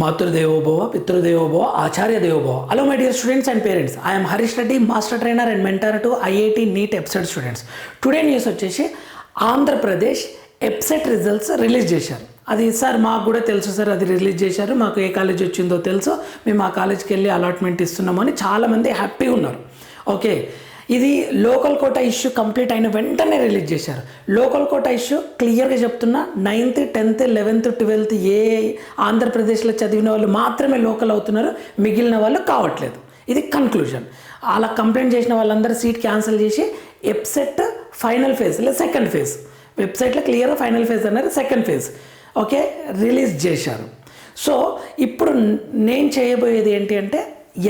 మాతృదేవోభవ పితృదేవోభవ ఆచార్య దేవోభవ hello my dear students and parents I'm Harish Reddy master trainer and mentor to IIT NEET EAPCET students today news వచ్చేసి Andhra Pradesh EAPCET results release చేశారు. అది sir మాకు కూడా తెలుసు సార్ అది రిలీజ్ చేశారు. మాకు ఏ కాలేజ్ వచ్చిందో తెలుసు. మేము ఆ కాలేజ్కి వెళ్ళి అలాట్మెంట్ ఇస్తున్నామని చాలామంది హ్యాపీగా ఉన్నారు. ఓకే ఇది లోకల్ కోటా ఇష్యూ కంప్లీట్ అయిన వెంటనే రిలీజ్ చేశారు. లోకల్ కోటా ఇష్యూ క్లియర్గా చెప్తున్నా నైన్త్ టెన్త్ లెవెన్త్ ట్వెల్త్ ఏ ఆంధ్రప్రదేశ్లో చదివిన వాళ్ళు మాత్రమే లోకల్ అవుతున్నారు మిగిలిన వాళ్ళు కావట్లేదు. ఇది కన్క్లూజన్ అలా కంప్లైంట్ చేసిన వాళ్ళందరూ సీట్ క్యాన్సిల్ చేసి ఎప్సెట్ ఫైనల్ ఫేజ్ లేదా సెకండ్ ఫేజ్ వెబ్సైట్లో క్లియర్గా ఫైనల్ ఫేజ్ అనేది సెకండ్ ఫేజ్ ఓకే రిలీజ్ చేశారు. సో ఇప్పుడు నేను చేయబోయేది ఏంటి అంటే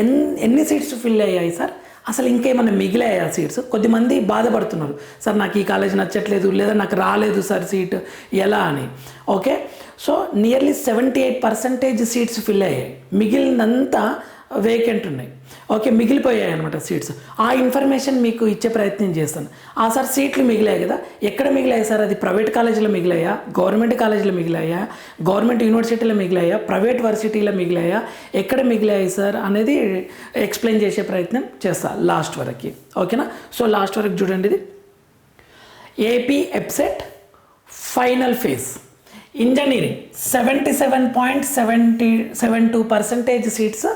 ఎన్ ఎన్ని సీట్స్ ఫిల్ అయ్యాయి సార్? అసలు ఇంకేమైనా మిగిలాయా సీట్స్? కొద్దిమంది బాధపడుతున్నారు. సార్ నాకు ఈ కాలేజ్ నచ్చట్లేదు లేదా నాకు రాలేదు సార్ సీట్ ఎలా అని. Okay? So nearly seventy eight percentage seats fill అయ్యాయి. మిగిలినంతా వేకెంట్ ఉన్నాయి. ఓకే మిగిలిపోయాయి అనమాట సీట్స్ ఆ ఇన్ఫర్మేషన్ మీకు ఇచ్చే ప్రయత్నం చేస్తాను. ఆ సార్ సీట్లు మిగిలాయి కదా ఎక్కడ మిగిలాయి సార్? అది ప్రైవేట్ కాలేజీలో మిగిలాయా? గవర్నమెంట్ కాలేజీలో మిగిలాయా? గవర్నమెంట్ యూనివర్సిటీలో మిగిలాయా? ప్రైవేట్ వర్సిటీలో మిగిలాయా? ఎక్కడ మిగిలాయి సార్ అనేది ఎక్స్ప్లెయిన్ చేసే ప్రయత్నం చేస్తాను లాస్ట్ వరకు. ఓకేనా సో లాస్ట్ వరకు చూడండి ఇది. AP EAPCET final phase engineering seventy seven point seventy seven two percentage seats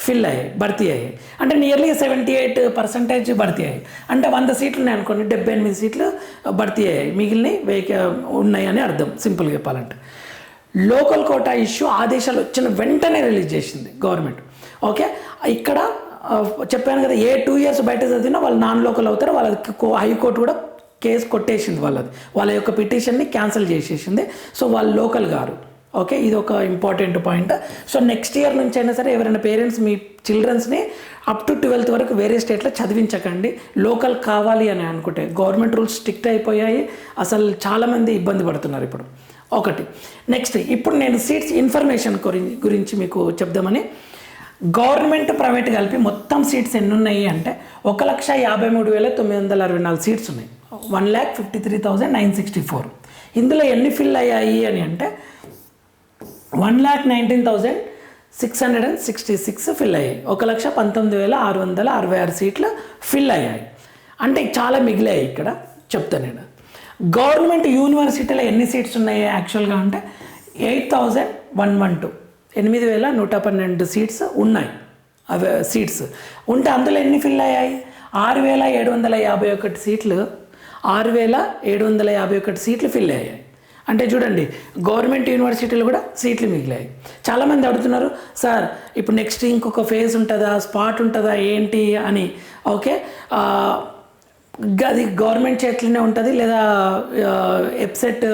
fill అయ్యాయి భర్తీ అయ్యాయి. అంటే నియర్లీ సెవెంటీ ఎయిట్ పర్సెంటేజ్ భర్తీ అయ్యాయి. అంటే వంద సీట్లు ఉన్నాయి అనుకోండి డెబ్బై ఎనిమిది సీట్లు భర్తీ అయ్యాయి. మిగిలినవి వేక ఉన్నాయని అర్థం సింపుల్గా చెప్పాలంటే. లోకల్ కోటా ఇష్యూ ఆదేశాలు వచ్చిన వెంటనే రిలీజ్ చేసింది గవర్నమెంట్. ఓకే? ఇక్కడ చెప్పాను కదా ఏ టూ ఇయర్స్ బయట చదివినా వాళ్ళు నాన్ లోకల్ అవుతారు వాళ్ళకి హైకోర్టు కూడా కేసు కొట్టేసింది వాళ్ళది. వాళ్ళ యొక్క పిటిషన్ని క్యాన్సిల్ చేసేసింది. సో వాళ్ళు లోకల్ గారు. ఓకే ఇది ఒక important point so next year నుంచి అయినా సరే ఎవరైనా పేరెంట్స్ మీ చిల్డ్రన్స్ని అప్ టు ట్వెల్త్ వరకు వేరే స్టేట్లో చదివించకండి. లోకల్ కావాలి అని అనుకుంటే గవర్నమెంట్ రూల్స్ స్ట్రిక్ట్ అయిపోయాయి. అసలు చాలామంది ఇబ్బంది పడుతున్నారు ఇప్పుడు. ఒకటి. నెక్స్ట్ ఇప్పుడు నేను సీట్స్ ఇన్ఫర్మేషన్ గురించి మీకు చెప్దామని. గవర్నమెంట్ ప్రైవేట్ కలిపి మొత్తం సీట్స్ ఎన్ని ఉన్నాయి అంటే ఒక లక్ష యాభై మూడు వేల తొమ్మిది వందల అరవై నాలుగు సీట్స్ ఉన్నాయి. One lakh fifty three thousand nine sixty four ఇందులో ఎన్ని ఫిల్ అయ్యాయి అని అంటే one lakh nineteen thousand six hundred and sixty six fill అయ్యాయి. ఒక లక్ష పంతొమ్మిది వేల ఆరు వందల అరవై ఆరు సీట్లు ఫిల్ అయ్యాయి. అంటే చాలా మిగిలాయి ఇక్కడ చెప్తాను నేను. గవర్నమెంట్ యూనివర్సిటీలో ఎన్ని సీట్స్ ఉన్నాయి యాక్చువల్గా అంటే eight thousand one one two. ఎనిమిది వేల నూట పన్నెండు సీట్స్ ఉన్నాయి. అవి సీట్స్. ఉంటే అందులో ఎన్ని ఫిల్ అయ్యాయి? ఆరు వేల ఏడు వందల యాభై ఒకటి సీట్లు ఆరు వేల ఏడు వందల యాభై ఒకటి సీట్లు ఫిల్ అయ్యాయి. అంటే చూడండి గవర్నమెంట్ యూనివర్సిటీలు కూడా సీట్లు మిగిలాయి. చాలామంది అడుగుతున్నారు సార్ ఇప్పుడు నెక్స్ట్ ఇంకొక ఫేజ్ ఉంటుందా? స్పాట్ ఉంటుందా? ఏంటి? అని. ఓకే అది గవర్నమెంట్ చేతిలోనే ఉంటుంది లేదా వెబ్సైట్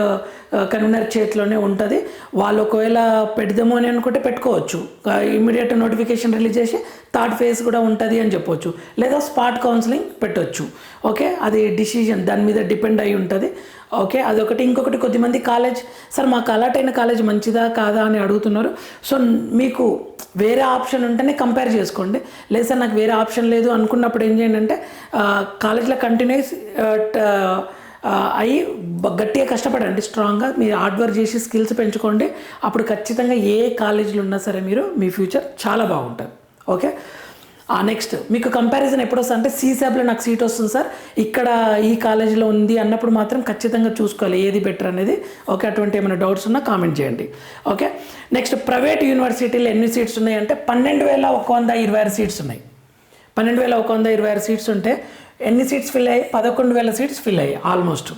కన్వీనర్ చేతిలోనే ఉంటుంది. వాళ్ళు ఒకవేళ పెడదాము అని అనుకుంటే పెట్టుకోవచ్చు. ఇమీడియట్ నోటిఫికేషన్ రిలీజ్ చేసి థర్డ్ ఫేజ్ కూడా ఉంటుంది అని చెప్పొచ్చు. లేదా స్పాట్ కౌన్సిలింగ్ పెట్టొచ్చు. ఓకే? అది డిసిజన్ దాని మీద డిపెండ్ అయి ఉంటుంది. ఓకే? అదొకటి. ఇంకొకటి కొద్దిమంది కాలేజ్ సార్ మాకు అలాట్ అయిన కాలేజ్ మంచిదా కాదా? అని అడుగుతున్నారు. సో మీకు వేరే ఆప్షన్ ఉంటేనే కంపేర్ చేసుకోండి. లేదు సార్ నాకు వేరే ఆప్షన్ లేదు అనుకున్నప్పుడు ఏం చేయండి అంటే కాలేజ్లో కంటిన్యూస్ అవి గట్టిగా కష్టపడండి స్ట్రాంగ్గా మీరు హార్డ్ వర్క్ చేసి స్కిల్స్ పెంచుకోండి. అప్పుడు ఖచ్చితంగా ఏ కాలేజీలో ఉన్నా సరే మీరు మీ ఫ్యూచర్ చాలా బాగుంటుంది. ఓకే? ఆ నెక్స్ట్ మీకు కంపారిజన్ ఎప్పుడు వస్తుంది అంటే సీసాబ్లో నాకు సీట్ వస్తుంది సార్. ఇక్కడ ఈ కాలేజీలో ఉంది అన్నప్పుడు మాత్రం ఖచ్చితంగా చూసుకోవాలి ఏది బెటర్ అనేది. ఓకే? అటువంటి ఏమైనా డౌట్స్ ఉన్నా కామెంట్ చేయండి. ఓకే? నెక్స్ట్ ప్రైవేట్ యూనివర్సిటీలో ఎన్ని సీట్స్ ఉన్నాయి అంటే పన్నెండు వేల ఒక వంద ఇరవై ఆరు సీట్స్ ఉన్నాయి. పన్నెండు వేల ఒక వంద ఇరవై ఆరు సీట్స్ ఉంటే ఎన్ని సీట్స్ ఫిల్ అయ్యాయి? పదకొండు వేల సీట్స్ ఫిల్ అయ్యాయి ఆల్మోస్ట్.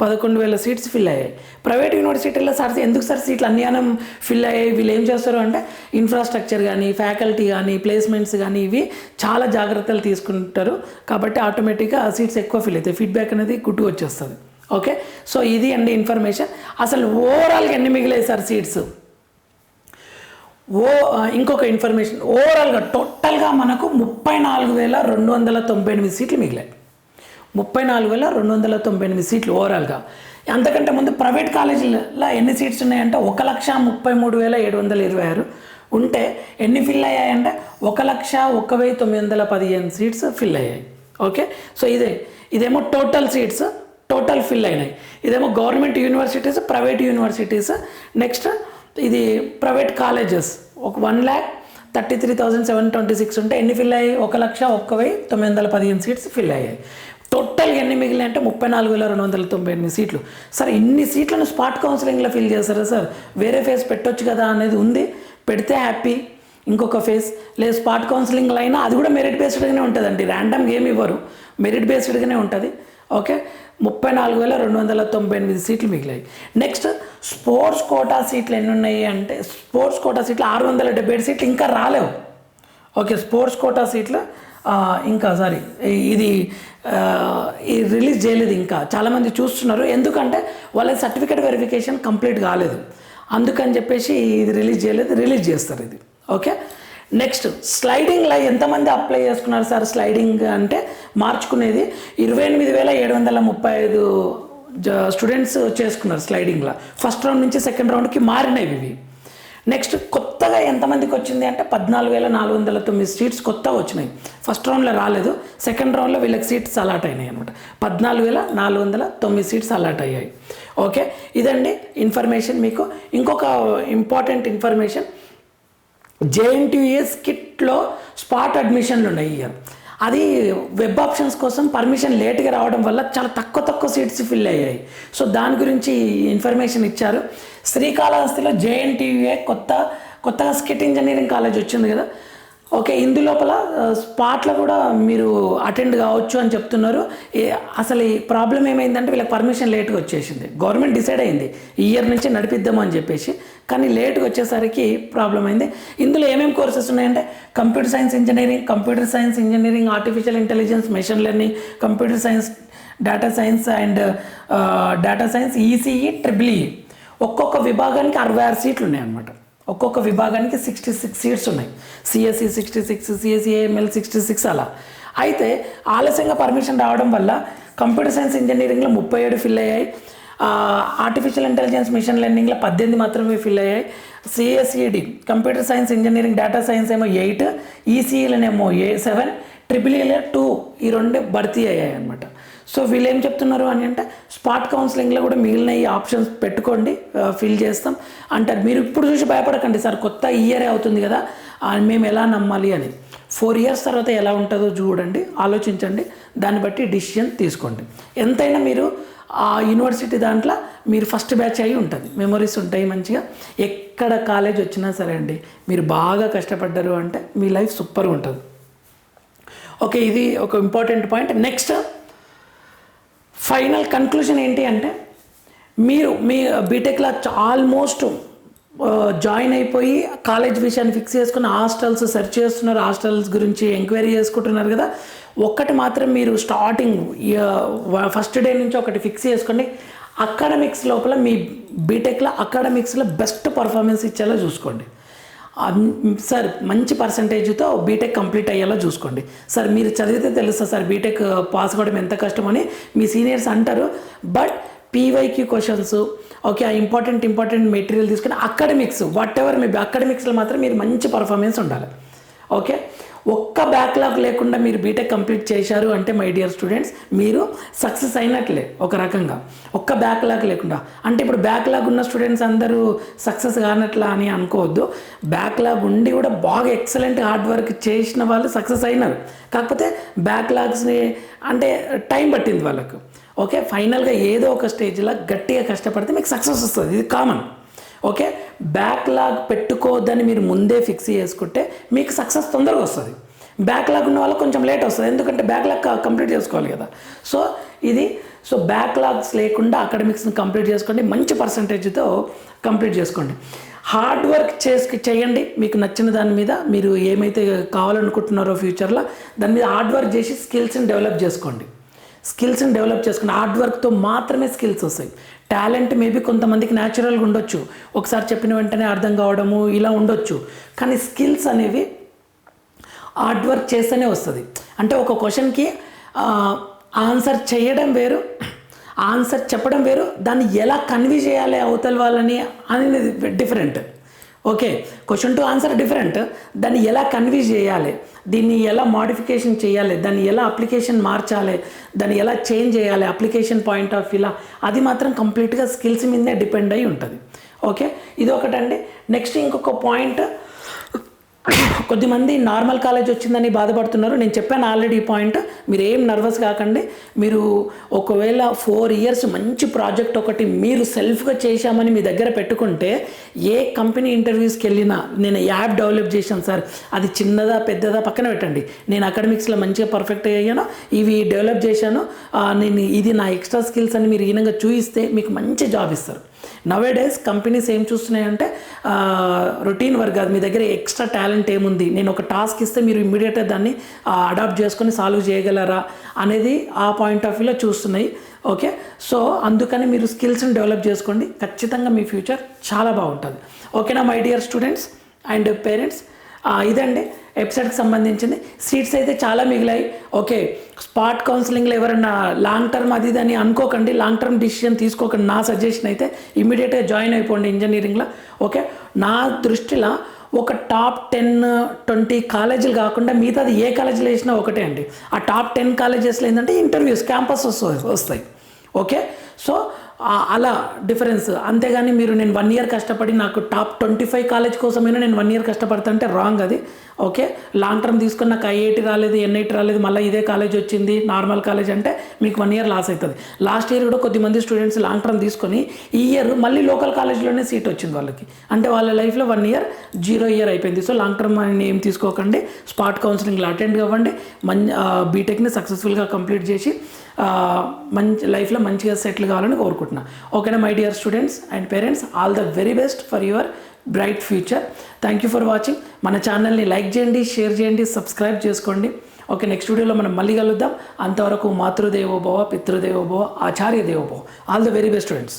పదకొండు వేల సీట్స్ ఫిల్ అయ్యాయి. ప్రైవేట్ యూనివర్సిటీలో సార్ ఎందుకు సార్ సీట్లు అన్యానం ఫిల్ అయ్యాయి? వీళ్ళు ఏం చేస్తారు అంటే ఇన్ఫ్రాస్ట్రక్చర్ కానీ ఫ్యాకల్టీ కానీ ప్లేస్మెంట్స్ కానీ ఇవి చాలా జాగ్రత్తలు తీసుకుంటారు. కాబట్టి ఆటోమేటిక్గా ఆ సీట్స్ ఎక్కువ ఫిల్ అవుతాయి. ఫీడ్బ్యాక్ అనేది గుట్టు వచ్చేస్తుంది. ఓకే? సో ఇది అండి ఇన్ఫర్మేషన్. అసలు ఓవరాల్గా ఎన్ని మిగిలాయి సార్ సీట్స్? ఓ ఇంకొక ఇన్ఫర్మేషన్ ఓవరాల్గా టోటల్గా మనకు ముప్పై నాలుగు వేల రెండు వందల తొంభై ఎనిమిది సీట్లు మిగిలాయి. ముప్పై నాలుగు వేల రెండు వందల తొంభై ఎనిమిది సీట్లు ఓవరాల్గా అంతకంటే ముందు ప్రైవేట్ కాలేజీలలో ఎన్ని సీట్స్ ఉన్నాయంటే ఒక లక్ష ముప్పై మూడు వేల ఏడు వందల ఇరవై ఆరు. ఉంటే ఎన్ని ఫిల్ అయ్యాయంటే ఒక లక్ష ఒక వెయ్యి తొమ్మిది వందల పదిహేను సీట్స్ ఫిల్ అయ్యాయి. ఓకే? సో ఇదే ఇదేమో టోటల్ సీట్స్ టోటల్ ఫిల్ అయినాయి. ఇదేమో government universities private universities next ఇది ప్రైవేట్ కాలేజెస్. ఒక one lakh thirty three thousand seven twenty six ఉంటే ఎన్ని ఫిల్ అయ్యాయి? ఒక లక్ష ఒక్క వెయ్యి తొమ్మిది వందల పదిహేను సీట్స్ ఫిల్ అయ్యాయి. టోటల్గా ఎన్ని మిగిలిన అంటే ముప్పై నాలుగు వేల రెండు వందల తొంభై ఎనిమిది సీట్లు. సార్ ఇన్ని సీట్లను స్పాట్ కౌన్సిలింగ్లో ఫిల్ చేస్తారా సార్? వేరే ఫేస్ పెట్టొచ్చు కదా అనేది ఉంది. పెడితే హ్యాపీ. ఇంకొక ఫేస్ లేదు స్పాట్ కౌన్సిలింగ్లో అయినా అది కూడా మెరిట్ బేస్డ్గానే ఉంటుందండి. ర్యాండమ్గా ఏమి ఇవ్వరు. మెరిట్ బేస్డ్గానే ఉంటుంది. ఓకే? ముప్పై నాలుగు వేల రెండు వందల తొంభై ఎనిమిది సీట్లు మిగిలాయి. నెక్స్ట్ స్పోర్ట్స్ కోటా సీట్లు ఎన్ని ఉన్నాయి అంటే స్పోర్ట్స్ కోటా సీట్లు ఆరు వందల డెబ్బై ఏడు సీట్లు ఇంకా రాలేవు. ఓకే స్పోర్ట్స్ కోటా సీట్లు ఇంకా సారీ ఇది ఇది రిలీజ్ చేయలేదు ఇంకా. చాలామంది చూస్తున్నారు. ఎందుకంటే వాళ్ళ సర్టిఫికేట్ వెరిఫికేషన్ కంప్లీట్ కాలేదు. అందుకని చెప్పేసి ఇది రిలీజ్ చేయలేదు రిలీజ్ చేస్తారు ఇది. ఓకే? నెక్స్ట్ స్లైడింగ్లో ఎంతమంది అప్లై చేసుకున్నారు సార్? స్లైడింగ్ అంటే మార్చుకునేది ఇరవై ఎనిమిది వేల ఏడు వందల ముప్పై ఐదు స్టూడెంట్స్ చేసుకున్నారు స్లైడింగ్లో ఫస్ట్ రౌండ్ నుంచి సెకండ్ రౌండ్కి మారినవి ఇవి. నెక్స్ట్ కొత్తగా ఎంతమందికి వచ్చింది అంటే పద్నాలుగు వేల నాలుగు వందల తొమ్మిది సీట్స్ కొత్తగా వచ్చినాయి. ఫస్ట్ రౌండ్లో రాలేదు. సెకండ్ రౌండ్లో వీళ్ళకి సీట్స్ అలాట్ అయినాయి అనమాట పద్నాలుగు వేల నాలుగు వందల తొమ్మిది సీట్స్ అలాట్ అయ్యాయి. ఓకే ఇదండి ఇన్ఫర్మేషన్ మీకు. ఇంకొక important information J N T U S కిట్లో spot అడ్మిషన్లు ఉన్నాయి ఇయర్ అది వెబ్ ఆప్షన్స్ కోసం పర్మిషన్ లేట్గా రావడం వల్ల చాలా తక్కువ తక్కువ సీట్స్ ఫిల్ అయ్యాయి. సో దాని గురించి ఇన్ఫర్మేషన్ ఇచ్చారు. శ్రీకాళహస్తిలో జేఎన్టీయూఏ కొత్త కొత్తగా స్కిట్ ఇంజనీరింగ్ కాలేజ్ వచ్చింది కదా. ఓకే ఇందులోపల స్పాట్లో కూడా మీరు అటెండ్ కావచ్చు అని చెప్తున్నారు. అసలు ఈ ప్రాబ్లం ఏమైందంటే వీళ్ళకి పర్మిషన్ లేట్గా వచ్చేసింది. గవర్నమెంట్ డిసైడ్ అయింది ఈ ఇయర్ నుంచి నడిపిద్దాం అని చెప్పేసి. కానీ లేట్గా వచ్చేసరికి ప్రాబ్లం అయింది. ఇందులో ఏమేమి కోర్సెస్ ఉన్నాయంటే computer science engineering computer science engineering artificial intelligence machine learning computer science data science and data science ECE triple E ఒక్కొక్క విభాగానికి అరవై ఆరు సీట్లు ఉన్నాయన్నమాట. ఒక్కొక్క విభాగానికి సిక్స్టీ సిక్స్ సీట్స్ ఉన్నాయి. CSC sixty six CSEML sixty six అలా. అయితే ఆలస్యంగా పర్మిషన్ రావడం వల్ల కంప్యూటర్ సైన్స్ ఇంజనీరింగ్లో ముప్పై ఏడు ఫిల్ అయ్యాయి. ఆర్టిఫిషియల్ ఇంటెలిజెన్స్ మిషన్ లెర్నింగ్లో పద్దెనిమిది మాత్రమే ఫిల్ అయ్యాయి. CSED computer science engineering data science ఏమో ఎయిట్ ఈసీఈలనేమో ఏ సెవెన్ ట్రిపుల్ ఈలో టూ ఈ రెండు భర్తీ అయ్యాయి అనమాట సో వీళ్ళు ఏం చెప్తున్నారు అని అంటే స్పాట్ కౌన్సిలింగ్లో కూడా మిగిలిన ఈ ఆప్షన్స్ పెట్టుకోండి ఫిల్ చేస్తాం. అంటారు మీరు ఇప్పుడు చూసి భయపడకండి సార్ కొత్త ఇయరే అవుతుంది కదా మేము ఎలా నమ్మాలి అని. ఫోర్ ఇయర్స్ తర్వాత ఎలా ఉంటుందో చూడండి ఆలోచించండి దాన్ని బట్టి డిసిషన్ తీసుకోండి. ఎంతైనా మీరు ఆ యూనివర్సిటీ దాంట్లో మీరు ఫస్ట్ బ్యాచ్ అయి ఉంటుంది. మెమరీస్ ఉంటాయి మంచిగా. ఎక్కడ కాలేజ్ వచ్చినా సరే అండి మీరు బాగా కష్టపడ్డారు అంటే మీ లైఫ్ సూపర్గా ఉంటుంది. ఓకే ఇది ఒక important point. Next final conclusion ఏంటి అంటే మీరు మీ బీటెక్లో ఆల్మోస్ట్ జాయిన్ అయిపోయి కాలేజ్ విషయాన్ని ఫిక్స్ చేసుకుని హాస్టల్స్ సెర్చ్ చేస్తున్నారు. హాస్టల్స్ గురించి ఎంక్వైరీ చేసుకుంటున్నారు కదా. ఒక్కటి మాత్రం మీరు స్టార్టింగ్ ఫస్ట్ డే నుంచి ఒకటి ఫిక్స్ చేసుకోండి. అకాడమిక్స్ లోపల మీ బీటెక్లో అకాడమిక్స్లో బెస్ట్ పర్ఫార్మెన్స్ ఇచ్చేలా చూసుకోండి. సార్ మంచి పర్సంటేజ్తో బీటెక్ కంప్లీట్ అయ్యేలా చూసుకోండి. సార్ మీరు చదివితే తెలుస్తుంది సార్ బీటెక్ పాస్ అవ్వడం ఎంత కష్టమని. మీ సీనియర్స్ అంటారు. బట్ పీవైక్యూ క్వశ్చన్స్ ఓకే ఆ ఇంపార్టెంట్ ఇంపార్టెంట్ మెటీరియల్ తీసుకుని అకాడమిక్స్ వాట్ ఎవర్ మీ అకాడమిక్స్లో మాత్రం మీరు మంచి పర్ఫార్మెన్స్ ఉండాలి. ఓకే ఒక్క బ్యాక్లాగ్ లేకుండా మీరు బీటెక్ కంప్లీట్ చేశారు అంటే మై డియర్ స్టూడెంట్స్ మీరు సక్సెస్ అయినట్లే ఒక రకంగా. ఒక్క బ్యాక్లాగ్ లేకుండా. అంటే ఇప్పుడు బ్యాక్లాగ్ ఉన్న స్టూడెంట్స్ అందరూ సక్సెస్ కానట్లా అని అనుకోవద్దు. బ్యాక్లాగ్ ఉండి కూడా బాగా ఎక్సలెంట్ హార్డ్ వర్క్ చేసిన వాళ్ళు సక్సెస్ అయినారు. కాకపోతే బ్యాక్లాగ్స్ని అంటే టైం పట్టింది వాళ్ళకు. ఓకే ఫైనల్గా ఏదో ఒక స్టేజ్లో గట్టిగా కష్టపడితే మీకు సక్సెస్ వస్తుంది. ఇది కామన్ ఓకే బ్యాక్లాగ్ పెట్టుకోవద్దని మీరు ముందే ఫిక్స్ చేసుకుంటే మీకు సక్సెస్ తొందరగా వస్తుంది. బ్యాక్లాగ్ ఉన్న వాళ్ళకి కొంచెం లేట్ వస్తుంది. ఎందుకంటే బ్యాక్లాగ్ కంప్లీట్ చేసుకోవాలి కదా. సో ఇది సో బ్యాక్లాగ్స్ లేకుండా అకాడమిక్స్ని కంప్లీట్ చేసుకోండి. మంచి పర్సంటేజ్తో కంప్లీట్ చేసుకోండి. హార్డ్ వర్క్ చేసి చేయండి. మీకు నచ్చిన దాని మీద మీరు ఏమైతే కావాలనుకుంటున్నారో ఫ్యూచర్లో దాని మీద హార్డ్ వర్క్ చేసి స్కిల్స్ని డెవలప్ చేసుకోండి. స్కిల్స్ని డెవలప్ చేసుకుని హార్డ్ వర్క్తో మాత్రమే స్కిల్స్ వస్తాయి. టాలెంట్ మేబీ కొంతమందికి న్యాచురల్గా ఉండొచ్చు. ఒకసారి చెప్పిన వెంటనే అర్థం కావడము ఇలా ఉండొచ్చు. కానీ స్కిల్స్ అనేవి హార్డ్ వర్క్ చేస్తేనే వస్తుంది. అంటే ఒక క్వశ్చన్కి ఆన్సర్ చేయడం వేరు ఆన్సర్ చెప్పడం వేరు దాన్ని ఎలా కన్వీ చేయాలి అవతల వాళ్ళని అనేది different. Okay question to answer different దాన్ని ఎలా కన్వీ చేయాలి? దీన్ని ఎలా మాడిఫికేషన్ చేయాలి? దాన్ని ఎలా అప్లికేషన్ మార్చాలి? దాన్ని ఎలా చేంజ్ చేయాలి? అప్లికేషన్ పాయింట్ ఆఫ్ వ్యూలా అది మాత్రం కంప్లీట్గా స్కిల్స్ మీదనే డిపెండ్ అయి ఉంటుంది. ఓకే ఇది ఒకటండి. నెక్స్ట్ ఇంకొక పాయింట్ కొద్దిమంది నార్మల్ కాలేజ్ వచ్చిందని బాధపడుతున్నారు. నేను చెప్పాను ఆల్రెడీ ఈ పాయింట్. మీరు ఏం నర్వస్ కాకండి. మీరు ఒకవేళ ఫోర్ ఇయర్స్ మంచి ప్రాజెక్ట్ ఒకటి మీరు సెల్ఫ్గా చేశామని మీ దగ్గర పెట్టుకుంటే ఏ కంపెనీ ఇంటర్వ్యూస్కి వెళ్ళినా నేను యాప్ డెవలప్ చేశాను సార్. అది చిన్నదా పెద్దదా పక్కన పెట్టండి. నేను అకాడమిక్స్లో మంచిగా పర్ఫెక్ట్ అయ్యాను. ఇవి డెవలప్ చేశాను. నేను ఇది నా ఎక్స్ట్రా స్కిల్స్ అని మీరు ఈనంగా చూపిస్తే మీకు మంచి జాబ్ ఇస్తారు. నవే డేస్ కంపెనీస్ ఏం చూస్తున్నాయంటే రొటీన్ వర్క్ కాదు. మీ దగ్గర ఎక్స్ట్రా టాలెంట్ ఏముంది? నేను ఒక టాస్క్ ఇస్తే మీరు ఇమ్మీడియట్గా దాన్ని అడాప్ట్ చేసుకొని సాల్వ్ చేయగలరా అనేది ఆ పాయింట్ ఆఫ్ వ్యూలో చూస్తున్నాయి. ఓకే సో అందుకని మీరు స్కిల్స్ని డెవలప్ చేసుకోండి. ఖచ్చితంగా మీ ఫ్యూచర్ చాలా బాగుంటుంది. ఓకేనా my dear students and parents ఇదండి. వెబ్సైట్కి సంబంధించింది. సీట్స్ అయితే చాలా మిగిలాయి. ఓకే స్పాట్ కౌన్సిలింగ్లో ఎవరైనా లాంగ్ టర్మ్ అది అని అనుకోకండి. లాంగ్ టర్మ్ డిసిషన్ తీసుకోకండి. నా సజెషన్ అయితే ఇమీడియట్గా జాయిన్ అయిపోండి ఇంజనీరింగ్లో ఓకే నా దృష్టిలో ఒక టాప్ టెన్ ట్వంటీ కాలేజీలు కాకుండా మిగతాది ఏ కాలేజీలో వేసినా ఒకటే అండి. ఆ టాప్ టెన్ కాలేజెస్లో ఏంటంటే ఇంటర్వ్యూస్ క్యాంపస్ వస్తాయి. ఓకే సో అలా డిఫరెన్స్ అంతేగాని మీరు నేను వన్ ఇయర్ కష్టపడి నాకు టాప్ ట్వంటీ ఫైవ్ కాలేజ్ కోసమైనా నేను వన్ ఇయర్ కష్టపడతా అంటే రాంగ్ అది. ఓకే? లాంగ్ టర్మ్ తీసుకుని నాకు ఐఐటి రాలేదు ఎన్ఐటి రాలేదు మళ్ళీ ఇదే కాలేజ్ వచ్చింది నార్మల్ కాలేజ్ అంటే మీకు వన్ ఇయర్ లాస్ అవుతుంది లాస్ట్ ఇయర్ కూడా కొద్దిమంది స్టూడెంట్స్ లాంగ్ టర్మ్ తీసుకొని ఈ ఇయర్ మళ్ళీ లోకల్ కాలేజ్లోనే సీట్ వచ్చింది వాళ్ళకి. అంటే వాళ్ళ లైఫ్లో వన్ ఇయర్ జీరో ఇయర్ అయిపోయింది. సో లాంగ్ టర్మ్ అని ఏం తీసుకోకండి. స్పాట్ కౌన్సిలింగ్లో అటెండ్ అవ్వండి. మం బీటెక్ని సక్సెస్ఫుల్గా కంప్లీట్ చేసి మంచి లైఫ్లో మంచిగా సెటిల్ కావాలని కోరుకుంటున్నా. ఓకేనా my dear students and parents all the very best for your bright future. Thank you for watching మన ఛానల్ని లైక్ చేయండి షేర్ చేయండి సబ్స్క్రైబ్ చేసుకోండి. ఓకే నెక్స్ట్ వీడియోలో మనం మళ్ళీ కలుద్దాం. అంతవరకు మాతృదేవోభవ పితృదేవోభవ ఆచార్య దేవోభవ. All the very best students